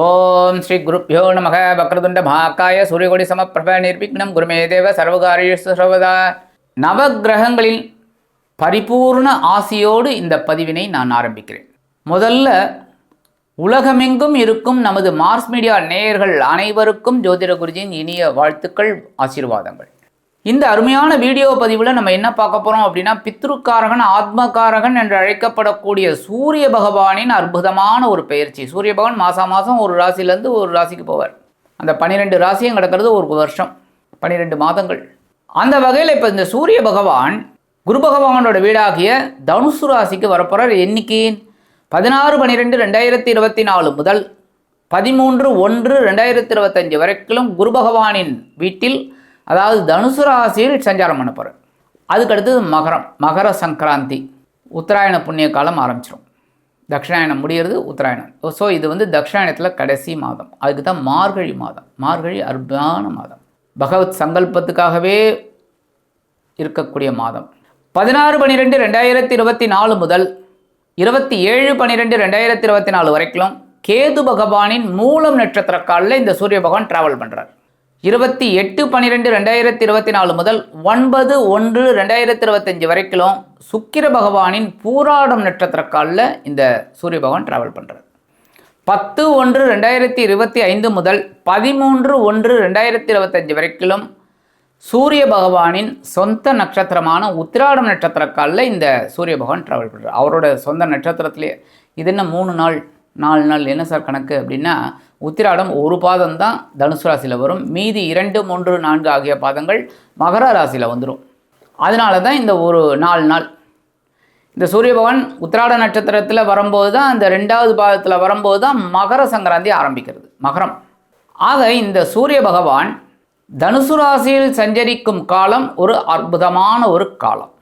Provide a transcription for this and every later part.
ஓம் ஸ்ரீ குருப்பியோ நமக. வக்ரதுண்ட மகாக்காய சூரியகொடி சமப்பிரப நிர்விக்னம். குருமே தேவ சர்வகாரியேஷு சர்வதா. நவக்கிரகங்களின் பரிபூர்ண ஆசியோடு இந்த பதிவினை நான் ஆரம்பிக்கிறேன். முதல்ல உலகமெங்கும் இருக்கும் நமது மார்ஸ் மீடியா நேயர்கள் அனைவருக்கும் ஜோதிட குருஜியின் இனிய வாழ்த்துக்கள் ஆசீர்வாதங்கள். இந்த அருமையான வீடியோ பதிவில் நம்ம என்ன பார்க்க போகிறோம் அப்படின்னா பித்ருக்காரகன் ஆத்மகாரகன் என்று அழைக்கப்படக்கூடிய சூரிய பகவானின் அற்புதமான ஒரு பயிற்சி. சூரிய பகவான் மாதம் மாதம் ஒரு ராசியிலேருந்து ஒரு ராசிக்கு போவார். அந்த பன்னிரெண்டு ராசியும் கிடக்கிறது ஒரு வருஷம் பன்னிரெண்டு மாதங்கள். அந்த வகையில் இப்போ இந்த சூரிய பகவான் குரு பகவானோட வீடாகிய தனுசு ராசிக்கு வரப்போகிறார் எண்ணிக்கை பதினாறு பன்னிரெண்டு ரெண்டாயிரத்தி இருபத்தி நாலு முதல் பதிமூன்று ஒன்று ரெண்டாயிரத்தி இருபத்தஞ்சு வரைக்கும் குரு பகவானின் வீட்டில் அதாவது தனுசு ராசியில் சஞ்சாரம் பண்ண போகிறார் அதுக்கடுத்தது மகரம் மகர சங்கராந்தி. உத்தராயண புண்ணிய காலம் ஆரம்பிச்சிடும் தட்சிணாயணம் முடிகிறது உத்தராயணம். ஸோ இது வந்து தட்சிணாயணத்தில் கடைசி மாதம். அதுக்கு தான் மார்கழி மாதம். மார்கழி அற்புதமான மாதம். பகவத் சங்கல்பத்துக்காகவே இருக்கக்கூடிய மாதம். பதினாறு பன்னிரெண்டு ரெண்டாயிரத்தி இருபத்தி நாலு முதல் இருபத்தி ஏழு பன்னிரெண்டு ரெண்டாயிரத்தி இருபத்தி நாலு வரைக்கும் கேது பகவானின் மூலம் நட்சத்திர காலில் இந்த சூரிய பகவான் ட்ராவல் பண்ணுறார் இருபத்தி எட்டு பன்னிரெண்டு ரெண்டாயிரத்தி இருபத்தி நாலு முதல் ஒன்பது ஒன்று ரெண்டாயிரத்தி இருபத்தஞ்சி வரைக்கும் சுக்கிர பகவானின் பூராடம் நட்சத்திர காலில் இந்த சூரிய பகவான் ட்ராவல் பண்ணுறார் பத்து ஒன்று ரெண்டாயிரத்தி இருபத்தி ஐந்து முதல் பதிமூன்று ஒன்று ரெண்டாயிரத்தி இருபத்தஞ்சு வரைக்கும் சூரிய பகவானின் சொந்த நட்சத்திரமான உத்திராடம் நட்சத்திர காலில் இந்த சூரிய பகவான் ட்ராவல் பண்ணுறார் அவரோட சொந்த நட்சத்திரத்திலே இது என்ன மூணு நாள் நாலு நாள் என்ன சார் கணக்கு அப்படின்னா உத்திராடம் ஒரு பாதம் தான் தனுசு ராசியில் வரும். மீதி இரண்டு மூன்று நான்கு ஆகிய பாதங்கள் மகர ராசியில் வந்துடும் அதனால தான் இந்த ஒரு நாலு நாள். இந்த சூரிய பகவான் உத்திராட நட்சத்திரத்தில் வரும்போது தான் அந்த ரெண்டாவது பாதத்தில் வரும்போது தான் மகர சங்கராந்தி ஆரம்பிக்கிறது. மகரம். ஆக இந்த சூரிய பகவான் தனுசு ராசியில் சஞ்சரிக்கும் காலம் ஒரு அற்புதமான ஒரு காலம்.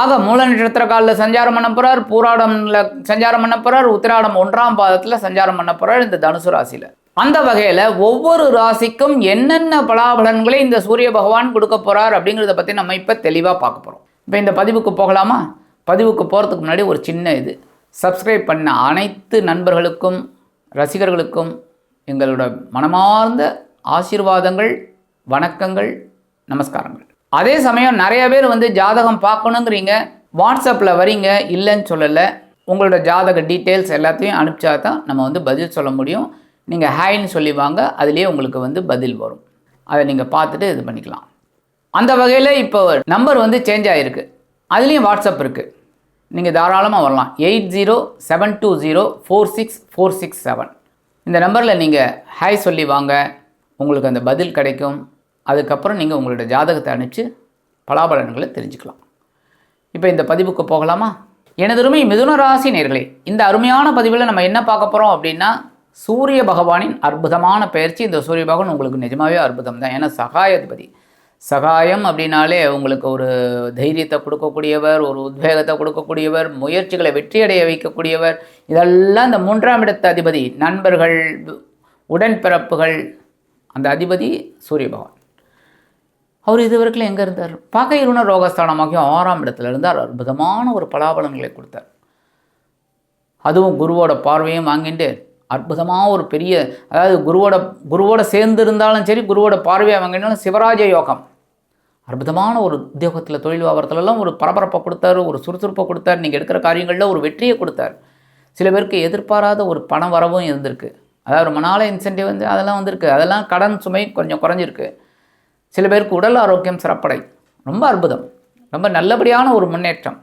ஆக மூல நட்சத்திர காலில் சஞ்சாரம் பண்ண போகிறார் பூராடம்ல சஞ்சாரம் பண்ண போகிறார் உத்திராடம் ஒன்றாம் பாதத்தில் சஞ்சாரம் பண்ண போகிறார் இந்த தனுசு ராசியில். அந்த வகையில் ஒவ்வொரு ராசிக்கும் என்னென்ன பலாபலன்களை இந்த சூரிய பகவான் கொடுக்க போகிறார் அப்படிங்கிறத பற்றி நம்ம இப்போ தெளிவாக பார்க்க போகிறோம் இப்போ இந்த பதிவுக்கு போகலாமா? பதிவுக்கு போகிறதுக்கு முன்னாடி ஒரு சின்ன இது. சப்ஸ்கிரைப் பண்ண அனைத்து நண்பர்களுக்கும் ரசிகர்களுக்கும் எங்களோட மனமார்ந்த ஆசீர்வாதங்கள் வணக்கங்கள் நமஸ்காரங்கள். அதே சமயம் நிறைய பேர் வந்து ஜாதகம் பார்க்கணுங்கிறீங்க வாட்ஸ்அப்பில் வரீங்க இல்லைன்னு சொல்லலை. உங்களோட ஜாதக டீட்டெயில்ஸ் எல்லாத்தையும் அனுப்பிச்சா தான் நம்ம வந்து பதில் சொல்ல முடியும். நீங்கள் ஹாய்ன்னு சொல்லி வாங்க அதுலேயே உங்களுக்கு வந்து பதில் வரும். அதை நீங்கள் பார்த்துட்டு இது பண்ணிக்கலாம். அந்த வகையில் இப்போ நம்பர் வந்து சேஞ்ச் ஆகிருக்கு அதுலேயும் வாட்ஸ்அப் இருக்குது நீங்கள் தாராளமாக வரலாம். Eight zero seven two zero four six four six seven. இந்த நம்பரில் நீங்கள் ஹாய் சொல்லி வாங்க. உங்களுக்கு அந்த பதில் கிடைக்கும். அதுக்கப்புறம் நீங்கள் உங்களோட ஜாதகத்தை அனுப்பிச்சு பலாபலன்களை தெரிஞ்சுக்கலாம். இப்போ இந்த பதிவுக்கு போகலாமா? எனதருமை மிதுன ராசி நேர்களே இந்த அருமையான பதிவில் நம்ம என்ன பார்க்க போகிறோம் அப்படின்னா சூரிய பகவானின் அற்புதமான பயிற்சி. இந்த சூரிய பகவான் உங்களுக்கு நிஜமாகவே அற்புதம் தான். ஏன்னா சகாயாதிபதி. சகாயம் அப்படின்னாலே உங்களுக்கு ஒரு தைரியத்தை கொடுக்கக்கூடியவர் ஒரு உத்வேகத்தை கொடுக்கக்கூடியவர் முயற்சிகளை வெற்றியடைய வைக்கக்கூடியவர். இதெல்லாம் இந்த மூன்றாம் இடத்த அதிபதி நண்பர்கள் உடன்பிறப்புகள் அந்த அதிபதி சூரிய பகவான். அவர் இதுவரைக்கும் எங்கே இருந்தார்? பகைருண ரோகஸ்தானமாகிய ஆறாம் இடத்துல இருந்தார். அற்புதமான ஒரு பலாபலன்களை கொடுத்தார். அதுவும் குருவோட பார்வையும் வாங்கிட்டு அற்புதமாக ஒரு பெரிய அதாவது குருவோட குருவோட சேர்ந்து இருந்தாலும் சரி குருவோட பார்வையை வாங்கினாலும் சிவராஜ யோகம். அற்புதமான ஒரு உத்தியோகத்தில் தொழில் வியாபாரத்துலலாம் ஒரு பரபரப்பை கொடுத்தாரு ஒரு சுறுசுறுப்பை கொடுத்தார். நீங்கள் எடுக்கிற காரியங்களில் ஒரு வெற்றியை கொடுத்தார். சில பேருக்கு எதிர்பாராத ஒரு பண வரவும் இருந்திருக்கு. அதாவது ரொம்ப நாள இன்சென்டிவ் வந்து அதெல்லாம் வந்திருக்கு. அதெல்லாம் கடன் சுமை கொஞ்சம் குறைஞ்சிருக்கு. சில பேருக்கு உடல் ஆரோக்கியம் சிறப்படை. ரொம்ப அற்புதம். ரொம்ப நல்லபடியான ஒரு முன்னேற்றம்.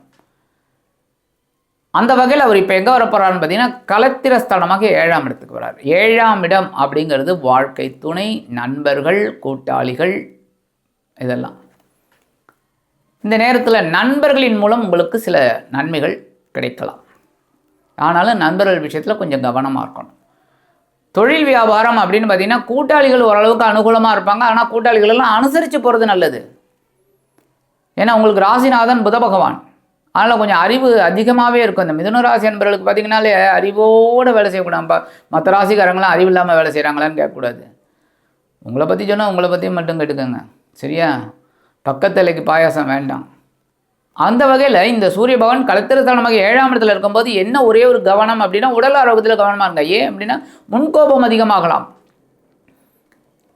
அந்த வகையில் அவர் இப்போ எங்கே வரப்போறாருன்னு பார்த்தீங்கன்னா கலத்திர ஸ்தானமாக ஏழாம் இடத்துக்கு வரார். ஏழாம் இடம் அப்படிங்கிறது வாழ்க்கை துணை நண்பர்கள் கூட்டாளிகள் இதெல்லாம். இந்த நேரத்தில் நண்பர்களின் மூலம் உங்களுக்கு சில நன்மைகள் கிடைக்கலாம். ஆனாலும் நண்பர்கள் விஷயத்தில் கொஞ்சம் கவனமாக இருக்கணும். தொழில் வியாபாரம் அப்படின்னு பார்த்தீங்கன்னா கூட்டாளிகள் ஓரளவுக்கு அனுகூலமாக இருப்பாங்க. ஆனால் கூட்டாளிகள் எல்லாம் அனுசரித்து போகிறது நல்லது. ஏன்னா உங்களுக்கு ராசிநாதன் புத பகவான். அதனால் கொஞ்சம் அறிவு அதிகமாகவே இருக்கும். இந்த மிதுன ராசி என்பவர்களுக்கு பார்த்தீங்கன்னாலே அறிவோடு வேலை செய்யக்கூடாது. மற்ற ராசிக்காரங்களாம் அறிவு இல்லாமல் வேலை செய்கிறாங்களான்னு கேட்கக்கூடாது. உங்களை பற்றி சொன்னால் உங்களை பற்றி மட்டும் கேட்டுக்கோங்க. சரியா? பக்கத்தலைக்கு பாயாசம் வேண்டாம். அந்த வகையில் இந்த சூரிய பகவான் கலத்திரஸ்தானமாக ஏழாம் இடத்துல இருக்கும்போது என்ன ஒரே ஒரு கவனம் அப்படின்னா உடல் ஆரோக்கியத்தில் கவனமாக இருங்க. ஏன் அப்படின்னா முன்கோபம் அதிகமாகலாம்.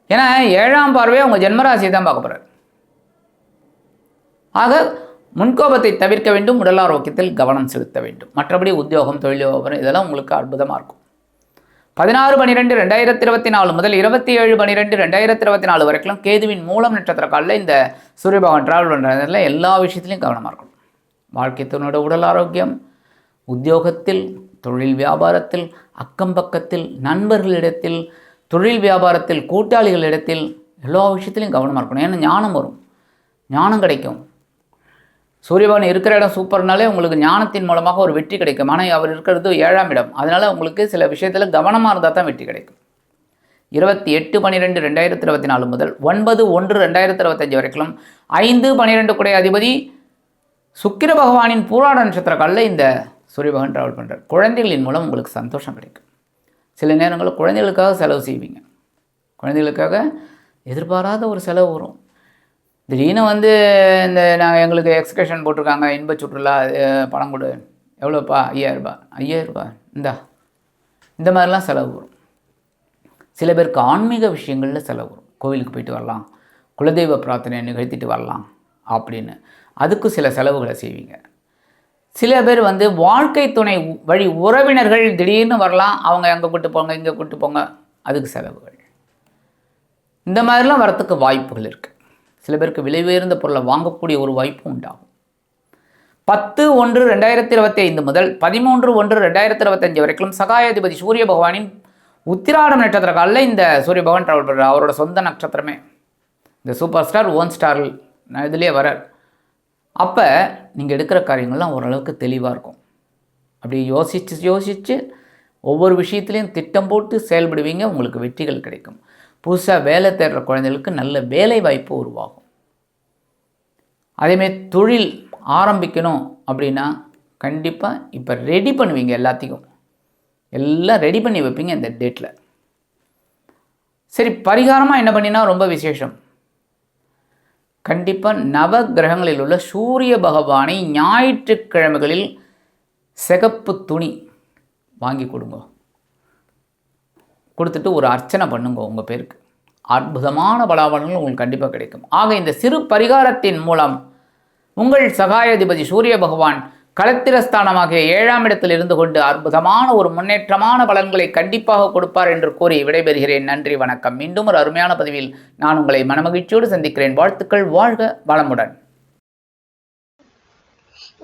ஏன்னா ஏழாம் பார்வையை அவங்க ஜென்மராசியை தான் பார்க்க போகிறார் ஆக முன்கோபத்தை தவிர்க்க வேண்டும் உடல் ஆரோக்கியத்தில் கவனம் செலுத்த வேண்டும். மற்றபடி உத்தியோகம் தொழில் வியாபாரம் இதெல்லாம் உங்களுக்கு அற்புதமாக இருக்கும். பதினாறு பன்னிரெண்டு ரெண்டாயிரத்தி இருபத்தி நாலு முதல் இருபத்தி ஏழு பன்னிரெண்டு ரெண்டாயிரத்தி இருபத்தி நாலு வரைக்கும் கேதுவின் மூலம் நட்சத்திர காலில் இந்த சூரிய பகவான் ட்ராவல் பண்ணுறதுல எல்லா விஷயத்துலையும் கவனமாக இருக்கணும். வாழ்க்கை துணோட உடல் ஆரோக்கியம் உத்தியோகத்தில் தொழில் வியாபாரத்தில் அக்கம் பக்கத்தில் நண்பர்களிடத்தில் தொழில் வியாபாரத்தில் கூட்டாளிகளிடத்தில் எல்லா விஷயத்துலையும் கவனமாக இருக்கணும். ஏன்னா ஞானம் வரும். ஞானம் கிடைக்கும். சூரியபவன் இருக்கிற இடம் சூப்பர்னாலே உங்களுக்கு ஞானத்தின் மூலமாக ஒரு வெற்றி கிடைக்கும். ஆனால் அவர் இருக்கிறது ஏழாம் இடம். அதனால் உங்களுக்கு சில விஷயத்தில் கவனமாக இருந்தால் தான் வெற்றி கிடைக்கும். இருபத்தி எட்டு பன்னிரெண்டு ரெண்டாயிரத்தி இருபத்தி நாலு முதல் ஒன்பது ஒன்று ரெண்டாயிரத்தி இருபத்தஞ்சு வரைக்கும் ஐந்து பன்னிரெண்டு குடை அதிபதி சுக்கிர பகவானின் பூராட நட்சத்திர காலில் இந்த சூரிய பகவான் ட்ராவல் பண்ணுறார் குழந்தைகளின் மூலம் உங்களுக்கு சந்தோஷம் கிடைக்கும். சில நேரங்களில் குழந்தைகளுக்காக செலவு செய்வீங்க. குழந்தைகளுக்காக எதிர்பாராத ஒரு செலவு வரும். திடீர்னு வந்து இந்த நாங்கள் எங்களுக்கு எக்ஸ்கர்ஷன் போட்டிருக்காங்க இன்ப சுற்றுலா பணம் கொடு. எவ்வளோப்பா ஐயாயிரரூபா ஐயாயிரரூபா இந்தா. இந்த மாதிரிலாம் செலவு வரும். சில பேருக்கு ஆன்மீக விஷயங்களில் செலவு வரும். கோவிலுக்கு போயிட்டு வரலாம். குலதெய்வ பிரார்த்தனை நிகழ்த்திட்டு வரலாம் அப்படின்னு. அதுக்கு சில செலவுகளை செய்வீங்க. சில பேர் வந்து வாழ்க்கை துணை வழி உறவினர்கள் திடீர்னு வரலாம். அவங்க அங்கே கூட்டு போங்க இங்கே கூட்டு போங்க. அதுக்கு செலவுகள். இந்த மாதிரிலாம் வரத்துக்கு வாய்ப்புகள் இருக்குது சில பேருக்கு விலை உயர்ந்த பொருளை வாங்கக்கூடிய ஒரு வாய்ப்பும் உண்டாகும். பத்து ஒன்று ரெண்டாயிரத்தி இருபத்தி ஐந்து முதல் பதிமூன்று ஒன்று ரெண்டாயிரத்தி இருபத்தஞ்சு வரைக்கும் சகாயாதிபதி சூரிய பகவானின் உத்திராடம் நட்சத்திர காலில் இந்த சூரிய பகவான் ட்ராவல் பண்ணுறார் அவரோட சொந்த நட்சத்திரமே. இந்த சூப்பர் ஸ்டார் ஓன் ஸ்டார் இதுலேயே வரார் அப்போ நீங்கள் எடுக்கிற காரியங்கள்லாம் ஓரளவுக்கு தெளிவாக இருக்கும். அப்படி யோசித்து யோசித்து ஒவ்வொரு விஷயத்துலையும் திட்டம் போட்டு செயல்படுவீங்க உங்களுக்கு வெற்றிகள் கிடைக்கும். புதுசாக வேலை தேடுற குழந்தைகளுக்கு நல்ல வேலை வாய்ப்பு உருவாகும். அதேமாரி தொழில் ஆரம்பிக்கணும் அப்படின்னா கண்டிப்பாக இப்போ ரெடி பண்ணுவீங்க எல்லாத்தையும். எல்லாம் ரெடி பண்ணி வைப்பீங்க இந்த டேட்டில் சரி பரிகாரமாக என்ன பண்ணினா ரொம்ப விசேஷம். கண்டிப்பாக நவ கிரகங்களில் உள்ள சூரிய பகவானை ஞாயிற்றுக்கிழமைகளில் சிகப்பு துணி வாங்கி கொடுங்க. கொடுத்துட்டு ஒரு அர்ச்சனை பண்ணுங்க உங்கள் பேருக்கு. அற்புதமான பலாபலன்கள் உங்களுக்கு கண்டிப்பாக கிடைக்கும். ஆக இந்த சிறு பரிகாரத்தின் மூலம் உங்கள் சகாயாதிபதி சூரிய பகவான் களத்திரஸ்தானமாகிய ஏழாம் இடத்தில் இருந்து கொண்டு அற்புதமான ஒரு முன்னேற்றமான பலன்களை கண்டிப்பாக கொடுப்பார் என்று கூறி விடைபெறுகிறேன். நன்றி வணக்கம். மீண்டும் ஒரு அருமையான பதிவில் நான் உங்களை மனமகிழ்ச்சியோடு சந்திக்கிறேன். வாழ்த்துக்கள் வாழ்க வளமுடன்.